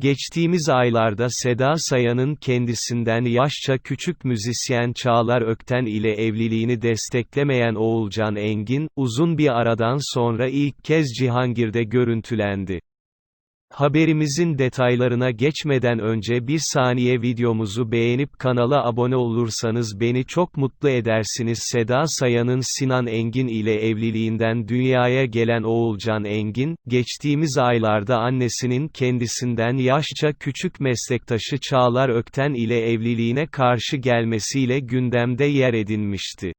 Geçtiğimiz aylarda Seda Sayan'ın kendisinden yaşça küçük müzisyen Çağlar Ökten ile evliliğini desteklemeyen Oğulcan Engin, uzun bir aradan sonra ilk kez Cihangir'de görüntülendi. Haberimizin detaylarına geçmeden önce bir saniye videomuzu beğenip kanala abone olursanız beni çok mutlu edersiniz. Seda Sayan'ın Sinan Engin ile evliliğinden dünyaya gelen Oğulcan Engin, geçtiğimiz aylarda annesinin kendisinden yaşça küçük meslektaşı Çağlar Ökten ile evliliğine karşı gelmesiyle gündemde yer edinmişti.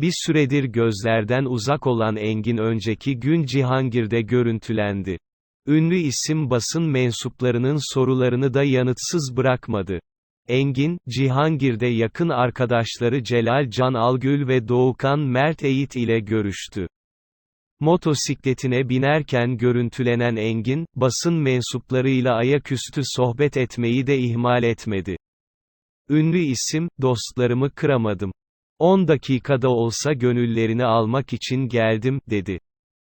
Bir süredir gözlerden uzak olan Engin önceki gün Cihangir'de görüntülendi. Ünlü isim basın mensuplarının sorularını da yanıtsız bırakmadı. Engin, Cihangir'de yakın arkadaşları Celal Can Algül ve Doğukan Mert Eğit ile görüştü. Motosikletine binerken görüntülenen Engin, basın mensuplarıyla ayaküstü sohbet etmeyi de ihmal etmedi. Ünlü isim, dostlarımı kıramadım. 10 dakikada olsa gönüllerini almak için geldim, dedi.